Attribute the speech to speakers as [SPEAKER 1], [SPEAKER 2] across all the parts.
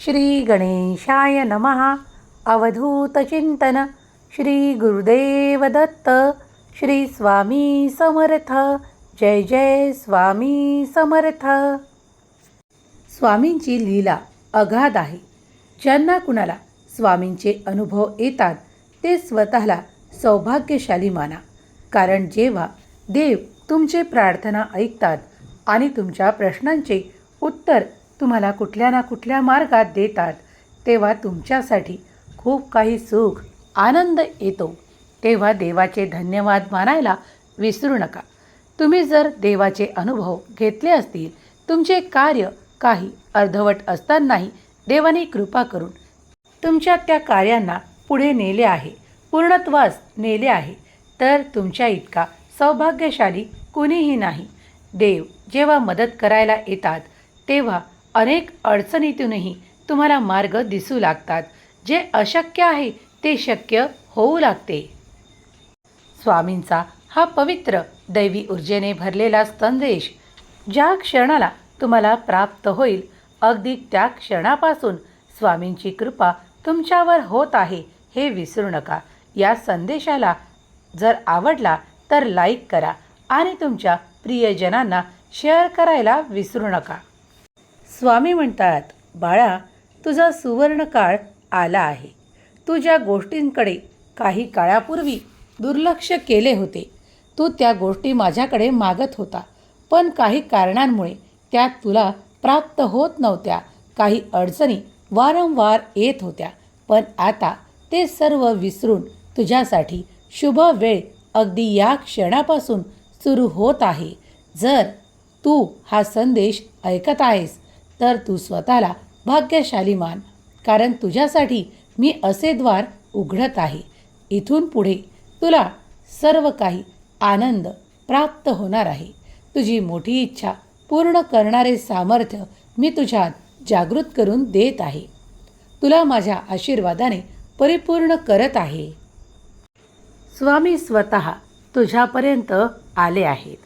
[SPEAKER 1] श्री गणेशाय नमः अवधूतचिंतन श्री गुरुदेव दत्त। श्री स्वामी समर्थ। जय जय स्वामी समर्थ। स्वामींची लीला अगाध आहे. ज्यांना कुणाला स्वामींचे अनुभव येतात ते स्वतःला सौभाग्यशाली माना. कारण जेव्हा देव तुमचे प्रार्थना ऐकतात आणि तुमच्या प्रश्नांचे उत्तर तुम्हाला कुठल्या ना कुठल्या मार्गात देतात तेव्हा तुमच्यासाठी खूप काही सुख आनंद येतो. तेव्हा देवाचे धन्यवाद मानायला विसरू नका. तुम्ही जर देवाचे अनुभव घेतले असतील तुमचे कार्य काही अर्धवट असतानाही देवाने कृपा करून तुमच्या त्या कार्यांना पुढे नेले आहे पूर्णत्वास नेले आहे तर तुमच्या इतका सौभाग्यशाली कुणीही नाही. देव जेव्हा मदत करायला येतात तेव्हा अनेक अडचणीतूनही तुम्हाला मार्ग दिसू लागतात. जे अशक्य आहे ते शक्य होऊ लागते. स्वामींचा हा पवित्र दैवी ऊर्जेने भरलेला संदेश ज्या क्षणाला तुम्हाला प्राप्त होईल अगदी त्या क्षणापासून स्वामींची कृपा तुमच्यावर होत आहे हे विसरू नका. या संदेशाला जर आवडला तर लाईक करा आणि तुमच्या प्रियजनांना शेअर करायला विसरू नका. स्वामी म्हणतात बाळा तुझा सुवर्णकाळ आला आहे. तू ज्या गोष्टींकडे काही काळापूर्वी दुर्लक्ष केले होते. तू त्या गोष्टी माझ्याकडे मागत होता. पण काही कारणांमुळे त्या तुला प्राप्त होत नव्हत्या. काही अडचणी वारंवार येत होत्या. पण आता ते सर्व विसरून तुझ्यासाठी शुभ वेळ अगदी या क्षणापासून सुरू होत आहे. जर तू हा संदेश ऐकत आहेस तर तू स्वतःला भाग्यशाली मान कारण तुझ्यासाठी मी असे द्वार उघडत आहे. इथून पुढे तुला सर्व काही आनंद प्राप्त होणार आहे. तुझी मोठी इच्छा पूर्ण करणारे सामर्थ्य मी तुझ्यात जागृत करून देत आहे. तुला माझ्या आशीर्वादाने परिपूर्ण करत आहे. स्वामी स्वतः तुझ्यापर्यंत आले आहेत.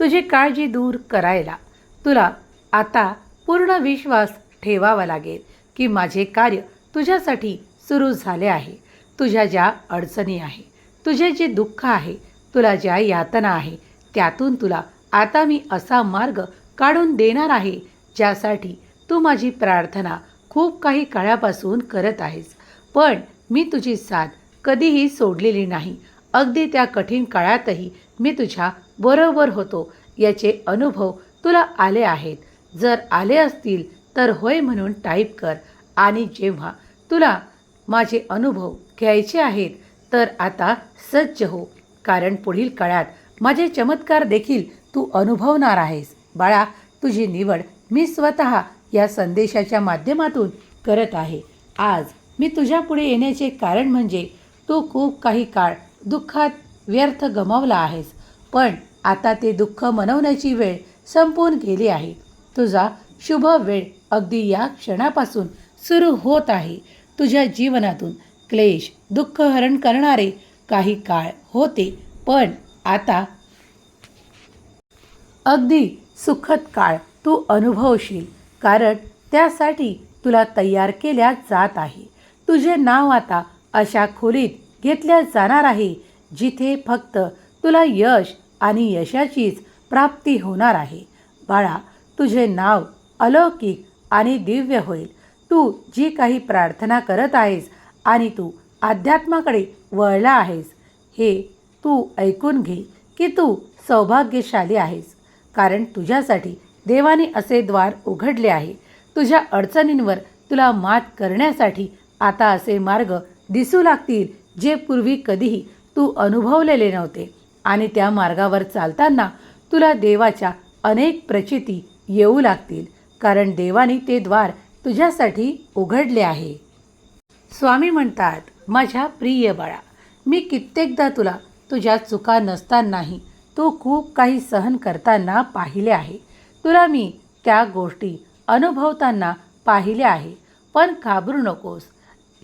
[SPEAKER 1] तुझी काळजी दूर करायला तुला आता पूर्ण विश्वास ठेवावा लागेल की माझे कार्य तुझ्यासाठी सुरू झाले आहे. तुझ्या ज्या अडचणी आहे तुझे जे दुःख आहे तुला ज्या यातना आहे त्यातून तुला आता मी असा मार्ग काढून देणार आहे ज्यासाठी तू माझी प्रार्थना खूप काही काळापासून करत आहेस. पण मी तुझी साथ कधीही सोडलेली नाही. अगदी त्या कठीण काळातही मी तुझ्या बरोबर होतो. याचे अनुभव तुला आले आहेत. जर आले असतील तर होय म्हणून टाईप कर. आणि जेव्हा तुला माझे अनुभव घ्यायचे आहेत तर आता सज्ज हो. कारण पुढील काळात माझे चमत्कार देखील तू अनुभवणार आहेस. बाळा तुझी निवड मी स्वतः या संदेशाच्या माध्यमातून करत आहे. आज मी तुझ्यापुढे येण्याचे कारण म्हणजे तू खूप काही काळ दुःखात व्यर्थ गमावला आहेस. पण आता ते दुःख मनवण्याची वेळ संपून गेली आहे. तुझा शुभ वेळ अगदी या क्षणापासून सुरू होत आहे. तुझ्या जीवनातून क्लेश दुःख हरण करणारे काही काळ होते पण आता अगदी सुखद काळ तू अनुभवशील कारण त्यासाठी तुला तयार केल्या जात आहे. तुझे नाव आता अशा खोलीत घेतल्या जाणार आहे जिथे फक्त तुला यश आणि यशाचीच प्राप्ती होणार आहे. बाळा तुझे नाव अलौकिक आणि दिव्य होईल. तू जी काही प्रार्थना करत आहेस आणि तू अध्यात्माकडे वळला आहेस हे तू ऐकून घे की तू सौभाग्यशाली आहेस. कारण तुझ्यासाठी देवाने असे द्वार उघडले आहे. तुझ्या अडचणींवर तुला मात करण्यासाठी आता असे मार्ग दिसू लागतील जे पूर्वी कधीही तू अनुभवलेले नव्हते. आणि त्या मार्गावर चालताना तुला देवाच्या अनेक प्रचिती येऊ लागतील कारण देवाने ते द्वार तुझ्यासाठी उघडले आहे. स्वामी म्हणतात माझ्या प्रिय बाळा मी कित्येकदा तुला तुझ्या चुका नसतानाही तू खूप काही सहन करताना पाहिले आहे. तुला मी त्या गोष्टी अनुभवताना पाहिले आहे. पण घाबरू नकोस.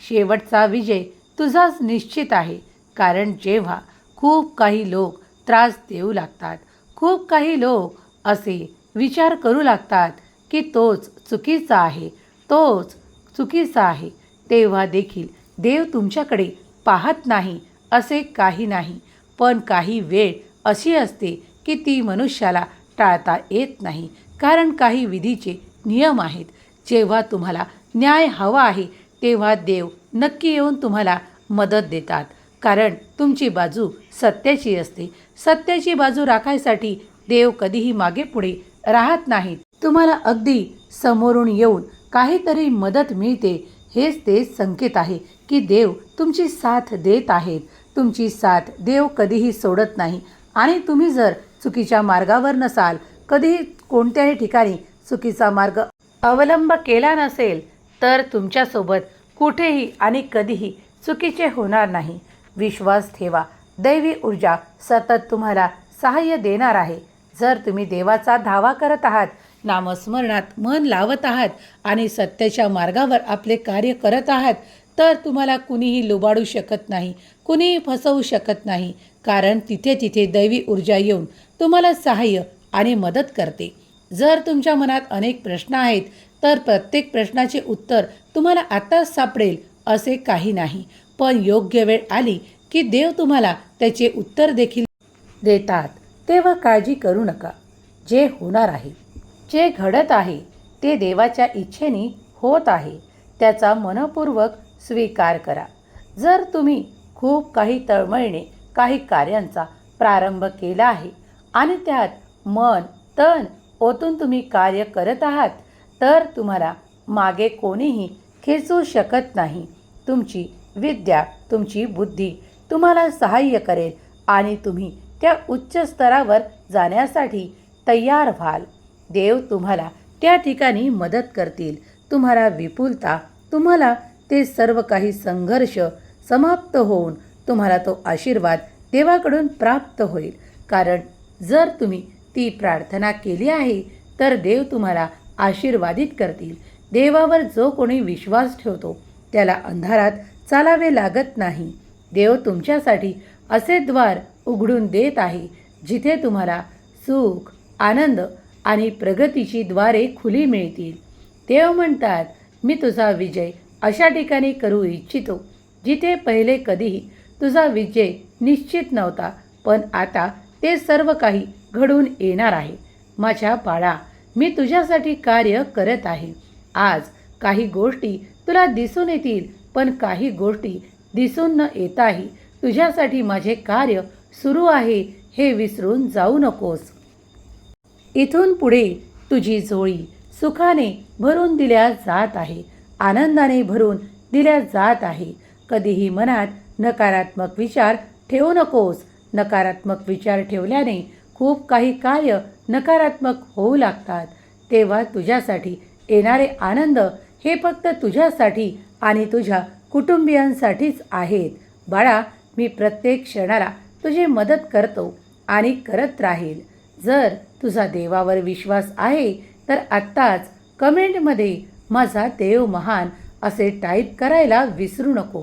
[SPEAKER 1] शेवटचा विजय तुझाच निश्चित आहे कारण जेव्हा खूप काही लोक त्रास देऊ लागतात खूप काही लोक असे विचार करू लागतात की तोच चुकीचा आहे तोच चुकीचा आहे. तेव्हा देखील देव तुमच्याकडे पाहत नाही असे काही नाही. पण काही वेळ अशी असते की ती मनुष्याला टाळता येत नाही. कारण काही विधीचे नियम आहेत. जेव्हा तुम्हाला न्याय हवा आहे तेव्हा देव नक्की येऊन तुम्हाला मदत देतात. कारण तुमची बाजू सत्याची असते. सत्याची बाजू राखायसाठी देव कधीही मागे पुढे राहत नाहीत. तुम्हाला अगदी समोरून येऊन काहीतरी मदत मिळते हेच ते संकेत आहे की देव तुमची साथ देत आहेत. तुमची साथ देव कधीही सोडत नाही. आणि तुम्ही जर चुकीच्या मार्गावर नसाल कधीही कोणत्याही ठिकाणी चुकीचा मार्ग अवलंब केला नसेल तर तुमच्यासोबत कुठेही आणि कधीही चुकीचे होणार नाही. विश्वास ठेवा. दैवी ऊर्जा सतत तुम्हाला सहाय्य देणार आहे. जर तुम्ही देवाचा धावा करत आहात नामस्मरणात मन लावत आहात आणि सत्याच्या मार्गावर आपले कार्य करत आहात तर तुम्हाला कुणीही लुबाडू शकत नाही कुणीही फसवू शकत नाही कारण तिथे तिथे दैवी ऊर्जा येऊन तुम्हाला सहाय्य आणि मदत करते. जर तुमच्या मनात अनेक प्रश्न आहेत तर प्रत्येक प्रश्नाचे उत्तर तुम्हाला आताच सापडेल असे काही नाही. पण योग्य वेळ आली की देव तुम्हाला त्याचे उत्तर देखील देतात. तेव्हा काळजी करू नका. जे होणार आहे जे घडत आहे ते देवाच्या इच्छेने होत आहे त्याचा मनपूर्वक स्वीकार करा. जर तुम्ही खूप काही तळमळीने काही कार्यांचा प्रारंभ केला आहे आणि त्यात मन तन ओतून तुम्ही कार्य करत आहात तर तुम्हाला मागे कोणीही खेचू शकत नाही. तुमची विद्या तुमची बुद्धी तुम्हाला सहाय्य करेल आणि तुम्ही त्या उच्च स्तरावर जाण्यासाठी तयार व्हाल. देव तुम्हाला त्या ठिकाणी मदत करतील. तुम्हाला विपुलता तुम्हाला ते सर्व काही संघर्ष समाप्त होऊन तुम्हाला तो आशीर्वाद देवाकडून प्राप्त होईल. कारण जर तुम्ही ती प्रार्थना केली आहे तर देव तुम्हाला आशीर्वादित करतील. देवावर जो कोणी विश्वास ठेवतो त्याला अंधारात चालावे लागत नाही. देव तुमच्यासाठी असे द्वार उघडून देत आहे जिथे तुम्हाला सुख आनंद आणि प्रगतीची द्वारे खुली मिळतील. देव म्हणतात मी तुझा विजय अशा ठिकाणी करू इच्छितो जिथे पहिले कधीही तुझा विजय निश्चित नव्हता पण आता ते सर्व काही घडून येणार आहे. माझ्या बाळा मी तुझ्यासाठी कार्य करत आहे. आज काही गोष्टी तुला दिसून येतील पण काही गोष्टी दिसून न येताही तुझ्यासाठी माझे कार्य सुरू आहे हे विसरून जाऊ नकोस. इथून पुढे तुझी जोळी सुखाने भरून दिल्या जात आहे आनंदाने भरून दिल्या जात आहे. कधीही मनात नकारात्मक विचार ठेवू नकोस. नकारात्मक विचार ठेवल्याने खूप काही कार्य नकारात्मक होऊ लागतात. तेव्हा तुझ्यासाठी येणारे आनंद हे फक्त तुझ्यासाठी आणि तुझ्या कुटुंबियांसाठीच आहेत. बाळा मी प्रत्येक क्षणाला तुझी मदत करतो आणि करत राहील. जर तुझा देवावर विश्वास आहे तर आत्ताच कमेंटमध्ये माझा देव महान असे टाईप करायला विसरू नको.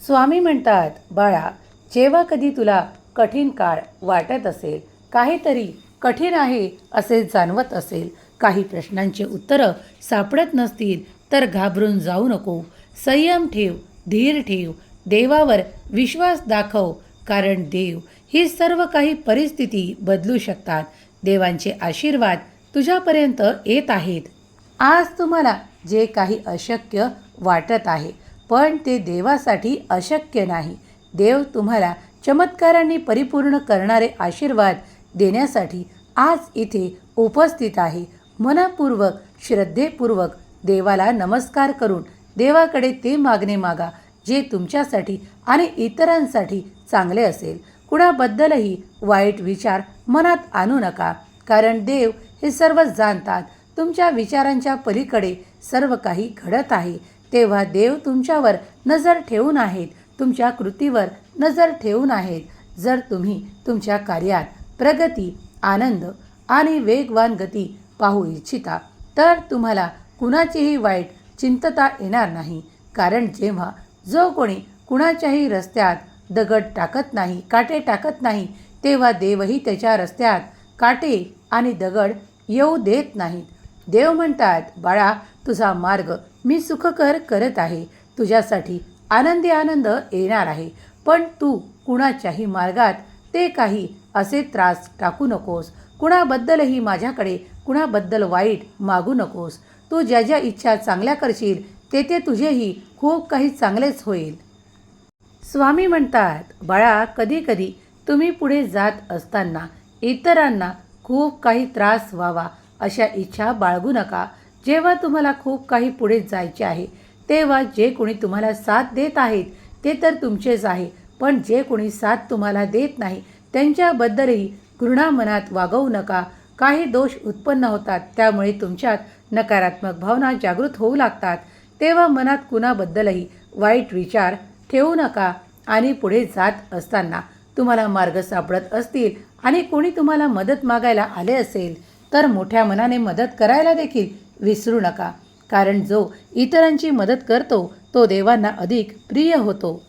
[SPEAKER 1] स्वामी म्हणतात बाळा जेव्हा कधी तुला कठीण काळ वाटत असेल काहीतरी कठीण आहे असे जाणवत असेल काही प्रश्नांचे उत्तरं सापडत नसतील तर घाबरून जाऊ नको. संयम ठेव धीर ठेव. देवावर विश्वास दाखव कारण देव ही सर्व काही परिस्थिती बदलू शकतात. देवांचे आशीर्वाद तुझ्यापर्यंत येत आहेत. आज तुम्हाला जे काही अशक्य वाटत आहे पण ते देवासाठी अशक्य नाही. देव तुम्हाला चमत्कारांनी परिपूर्ण करणारे आशीर्वाद देण्यासाठी आज इथे उपस्थित आहे. मनपूर्वक श्रद्धेपूर्वक देवाला नमस्कार करून देवाकडे ते मागणे मागा. जे तुमच्यासाठी आणि इतरांसाठी चांगले असेल. कुणाबद्दलही वाईट विचार मनात आणू नका. कारण देव हे सर्व जाणतात. तुमच्या विचारांच्या पलीकडे सर्व काही घडत आहे. तेव्हा देव तुमच्यावर नजर ठेवून आहेत. तुमच्या कृतीवर नजर ठेवून आहेत. जर तुम्ही तुमच्या कार्यात प्रगती आनंद आणि वेगवान गती पाहू इच्छिता तर तुम्हाला कुणाचीही वाईट चिंतता येणार नाही. कारण जेव्हा जो कोणी कुणाच्याही रस्त्यात दगड टाकत नाही काटे टाकत नाही तेव्हा देवही त्याच्या रस्त्यात काटे आणि दगड येऊ देत नाहीत. देव म्हणतात बाळा तुझा मार्ग मी सुखकर करत आहे. तुझ्यासाठी आनंदी आनंद येणार आहे. पण तू कुणाच्याही मार्गात ते काही असे त्रास टाकू नकोस. कुणाबद्दलही माझ्याकडे कुणाबद्दल वाईट मागू नकोस. तू ज्या ज्या इच्छा चांगल्या करशील तेथे तुझेही खूप काही चांगलेच होईल. स्वामी म्हणतात बाळा कधी कधी तुम्ही पुढे जात असताना इतरांना खूप काही त्रास व्हावा अशा इच्छा बाळगू नका. जेव्हा तुम्हाला खूप काही पुढे जायचे आहे तेव्हा जे कोणी तुम्हाला साथ देत आहेत ते तर तुमचेच आहे. पण जे कोणी साथ तुम्हाला देत नाही त्यांच्याबद्दलही घृणा मनात वागवू नका. काही दोष उत्पन्न होतात त्यामुळे तुमच्यात नकारात्मक भावना जागृत होऊ लागतात. तेव्हा मनात कुणाबद्दलही वाईट विचार ठेवू नका आणि पुढे जात असताना तुम्हाला मार्ग सापडत असतील आणि कोणी तुम्हाला मदत मागायला आले असेल तर मोठ्या मनाने मदत करायला देखील विसरू नका. कारण जो इतरांची मदत करतो तो देवांना अधिक प्रिय होतो.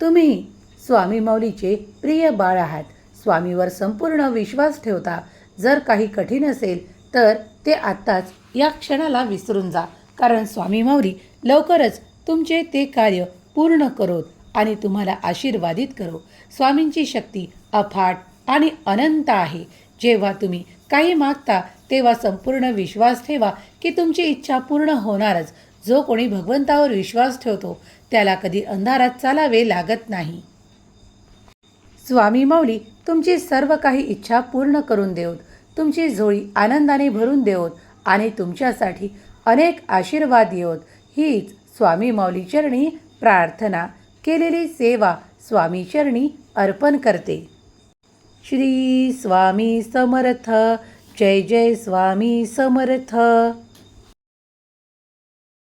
[SPEAKER 1] तुम्ही स्वामी माऊलीचे प्रिय बाळ आहात. स्वामीवर संपूर्ण विश्वास ठेवता. जर काही कठीण असेल तर ते आत्ताच या क्षणाला विसरून जा. कारण स्वामी माऊली लवकरच तुमचे ते कार्य पूर्ण करोत आणि तुम्हाला आशीर्वादित करो. स्वामींची शक्ती अफाट आणि अनंत आहे. जेव्हा तुम्ही काही मागता तेव्हा संपूर्ण विश्वास ठेवा की तुमची इच्छा पूर्ण होणारच. जो कोणी भगवंतावर विश्वास ठेवतो त्याला कधी अंधारात चालावे लागत नाही. स्वामी माऊली तुमची सर्व काही इच्छा पूर्ण करून देऊत तुमची झोळी आनंदाने भरून देऊत आणि तुमच्यासाठी अनेक आशीर्वाद येऊत हीच स्वामी मौलीचरणी प्रार्थना. केलेली सेवा स्वामीचरणी अर्पण करते. श्री स्वामी समर्थ. जय जय स्वामी समर्थ.